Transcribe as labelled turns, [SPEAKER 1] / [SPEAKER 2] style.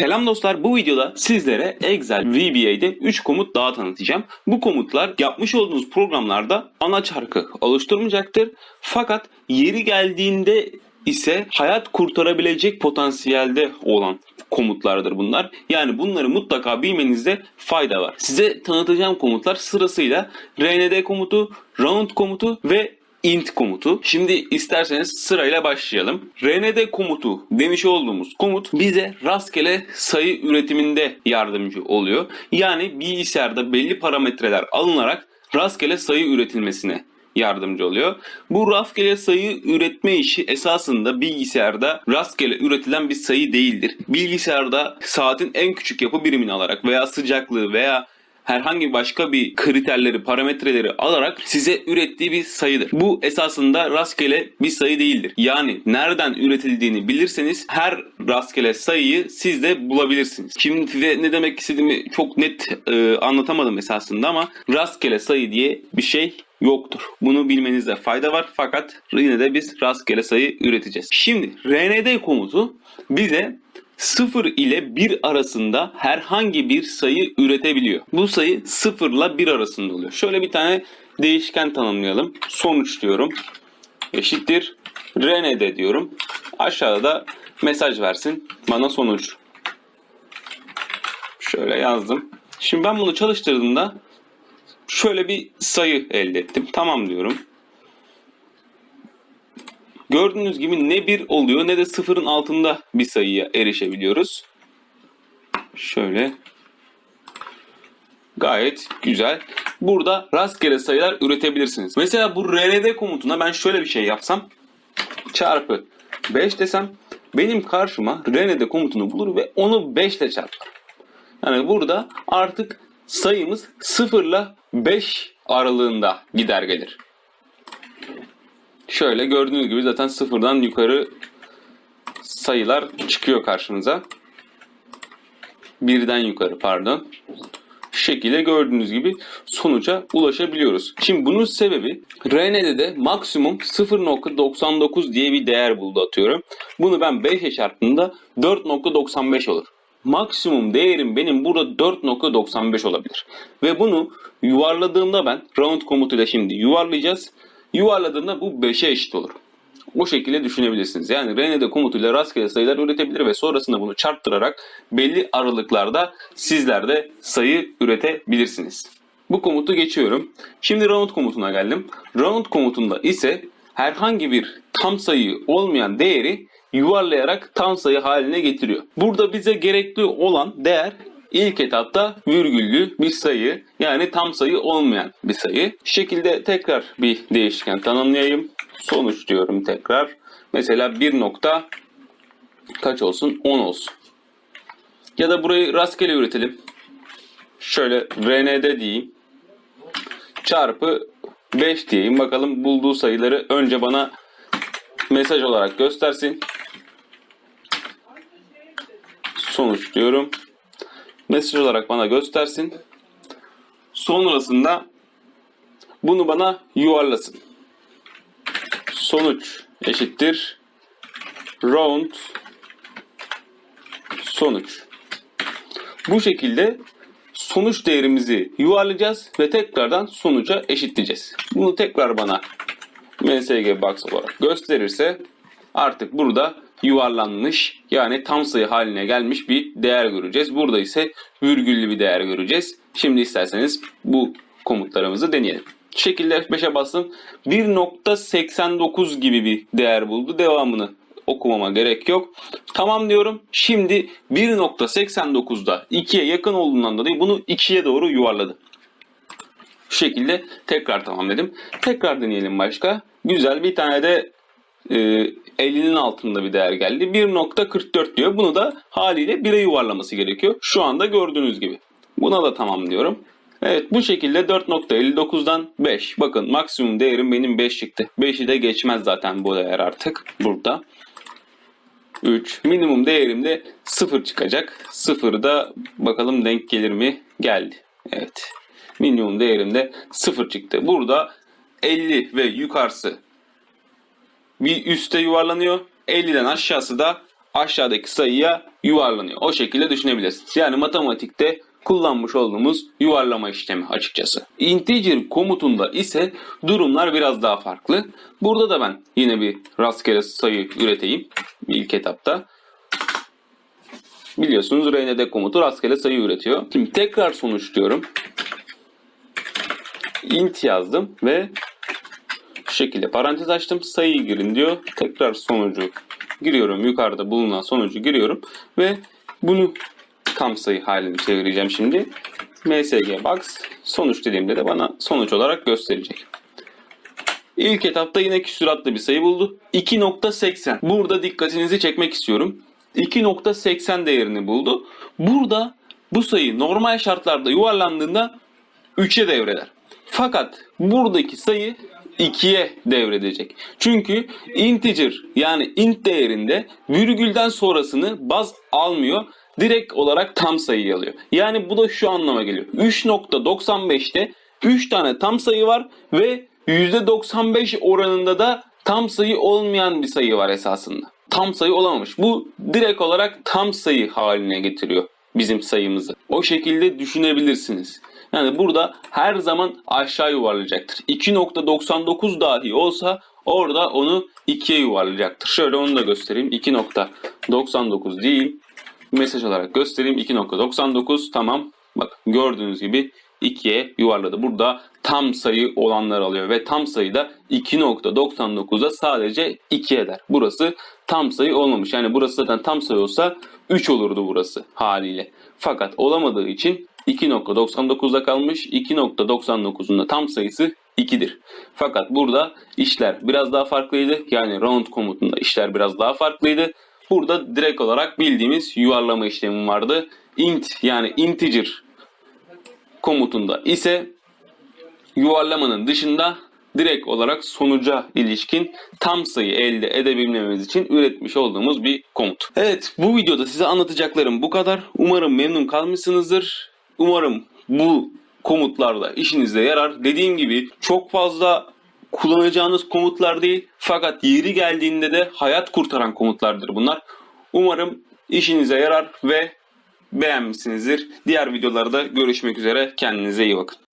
[SPEAKER 1] Selam dostlar bu videoda sizlere Excel VBA'de 3 komut daha tanıtacağım. Bu komutlar yapmış olduğunuz programlarda ana çarkı oluşturmayacaktır. Fakat yeri geldiğinde ise hayat kurtarabilecek potansiyelde olan komutlardır bunlar. Yani bunları mutlaka bilmenizde fayda var. Size tanıtacağım komutlar sırasıyla rnd komutu, round komutu ve int komutu. Şimdi isterseniz sırayla başlayalım. rnd komutu demiş olduğumuz komut bize rastgele sayı üretiminde yardımcı oluyor. Yani bilgisayarda belli parametreler alınarak rastgele sayı üretilmesine yardımcı oluyor. Bu rastgele sayı üretme işi esasında bilgisayarda rastgele üretilen bir sayı değildir. Bilgisayarda saatin en küçük yapı birimini alarak veya sıcaklığı veya herhangi başka bir kriterleri, parametreleri alarak size ürettiği bir sayıdır. Bu esasında rastgele bir sayı değildir. Yani nereden üretildiğini bilirseniz her rastgele sayıyı siz de bulabilirsiniz. Şimdi size ne demek istediğimi çok net e, anlatamadım esasında ama rastgele sayı diye bir şey yoktur. Bunu bilmenizde fayda var fakat yine de biz rastgele sayı üreteceğiz. Şimdi rnd komutu bize 0 ile 1 arasında herhangi bir sayı üretebiliyor. Bu sayı 0 ile 1 arasında oluyor. Şöyle bir tane değişken tanımlayalım. Sonuç diyorum. Eşittir. rnd diyorum. Aşağıda da mesaj versin. Bana sonuç. Şöyle yazdım. Şimdi ben bunu çalıştırdığımda şöyle bir sayı elde ettim. Tamam diyorum. Gördüğünüz gibi ne 1 oluyor ne de sıfırın altında bir sayıya erişebiliyoruz. Şöyle. Gayet güzel. Burada rastgele sayılar üretebilirsiniz. Mesela bu rnd komutuna ben şöyle bir şey yapsam. Çarpı 5 desem benim karşıma rnd komutunu bulur ve onu 5 ile çarpar. Yani burada artık sayımız 0 ile 5 aralığında gider gelir. Şöyle gördüğünüz gibi zaten sıfırdan yukarı sayılar çıkıyor karşımıza. Birden yukarı pardon. Şu şekilde gördüğünüz gibi sonuca ulaşabiliyoruz. Şimdi bunun sebebi RND'de maksimum 0.99 diye bir değer buldu atıyorum. Bunu ben 5'e çarptığımda 4.95 olur. Maksimum değerim benim burada 4.95 olabilir. Ve bunu yuvarladığımda ben round komutuyla şimdi yuvarlayacağız. Yuvarladığımda bu 5'e eşit olur. O şekilde düşünebilirsiniz. Yani rnd komutuyla rastgele sayılar üretebilir ve sonrasında bunu çarptırarak belli aralıklarda sizler de sayı üretebilirsiniz. Bu komutu geçiyorum. Şimdi round komutuna geldim. Round komutunda ise herhangi bir tam sayı olmayan değeri yuvarlayarak tam sayı haline getiriyor. Burada bize gerekli olan değer İlk etapta virgüllü bir sayı yani tam sayı olmayan bir sayı. Şu şekilde tekrar bir değişken tanımlayayım. Sonuç diyorum tekrar. Mesela bir nokta kaç olsun? 10 olsun. Ya da burayı rastgele üretelim. Şöyle rnd diyeyim. Çarpı 5 diyeyim. Bakalım bulduğu sayıları önce bana mesaj olarak göstersin. Sonuç diyorum mesaj olarak bana göstersin. Sonrasında bunu bana yuvarlasın. Sonuç eşittir round sonuç. Bu şekilde sonuç değerimizi yuvarlayacağız ve tekrardan sonuca eşitleyeceğiz. Bunu tekrar bana msg box olarak gösterirse artık burada yuvarlanmış yani tam sayı haline gelmiş bir değer göreceğiz. Burada ise virgüllü bir değer göreceğiz. Şimdi isterseniz bu komutlarımızı deneyelim. Şekilde F5'e bastım. 1.89 gibi bir değer buldu. Devamını okumama gerek yok. Tamam diyorum. Şimdi 1.89'da 2'ye yakın olduğundan dolayı bunu 2'ye doğru yuvarladı. Şu şekilde tekrar tamam dedim. Tekrar deneyelim başka. Güzel bir tane de e, 50'nin altında bir değer geldi. 1.44 diyor. Bunu da haliyle 1'e yuvarlaması gerekiyor. Şu anda gördüğünüz gibi. Buna da tamam diyorum. Evet bu şekilde 4.59'dan 5. Bakın maksimum değerim benim 5 çıktı. 5'i de geçmez zaten bu değer artık burada. 3. Minimum değerim de 0 çıkacak. 0 da bakalım denk gelir mi? Geldi. Evet. Minimum değerim de 0 çıktı. Burada 50 ve yukarısı bir üste yuvarlanıyor. 50'den aşağısı da aşağıdaki sayıya yuvarlanıyor. O şekilde düşünebilirsiniz. Yani matematikte kullanmış olduğumuz yuvarlama işlemi açıkçası. Integer komutunda ise durumlar biraz daha farklı. Burada da ben yine bir rastgele sayı üreteyim ilk etapta. Biliyorsunuz RND komutu rastgele sayı üretiyor. Şimdi tekrar sonuçluyorum. int yazdım ve şu şekilde parantez açtım. Sayıyı girin diyor. Tekrar sonucu giriyorum. Yukarıda bulunan sonucu giriyorum ve bunu tam sayı haline çevireceğim şimdi. msg box sonuç dediğimde de bana sonuç olarak gösterecek. İlk etapta yine küsuratlı bir sayı buldu. 2.80. Burada dikkatinizi çekmek istiyorum. 2.80 değerini buldu. Burada bu sayı normal şartlarda yuvarlandığında 3'e devreder. Fakat buradaki sayı 2'ye devredecek. Çünkü integer yani int değerinde virgülden sonrasını baz almıyor. Direkt olarak tam sayıyı alıyor. Yani bu da şu anlama geliyor. 3.95'te 3 tane tam sayı var ve %95 oranında da tam sayı olmayan bir sayı var esasında. Tam sayı olamamış. Bu direkt olarak tam sayı haline getiriyor bizim sayımızı. O şekilde düşünebilirsiniz. Yani burada her zaman aşağı yuvarlayacaktır. 2.99 dahi olsa orada onu 2'ye yuvarlayacaktır. Şöyle onu da göstereyim. 2.99 değil. Mesaj olarak göstereyim. 2.99 tamam. Bak gördüğünüz gibi 2'ye yuvarladı. Burada tam sayı olanlar alıyor ve tam sayıda 2.99'a sadece 2 eder. Burası tam sayı olmamış. Yani burası zaten tam sayı olsa 3 olurdu burası haliyle. Fakat olamadığı için 2.99'da kalmış. 2.99'un da tam sayısı 2'dir. Fakat burada işler biraz daha farklıydı. Yani round komutunda işler biraz daha farklıydı. Burada direkt olarak bildiğimiz yuvarlama işlemi vardı. int yani integer komutunda ise yuvarlamanın dışında direkt olarak sonuca ilişkin tam sayı elde edebilmemiz için üretmiş olduğumuz bir komut. Evet bu videoda size anlatacaklarım bu kadar. Umarım memnun kalmışsınızdır. Umarım bu komutlarda işinize yarar. Dediğim gibi çok fazla kullanacağınız komutlar değil fakat yeri geldiğinde de hayat kurtaran komutlardır bunlar. Umarım işinize yarar ve beğenmişsinizdir. Diğer videolarda görüşmek üzere. Kendinize iyi bakın.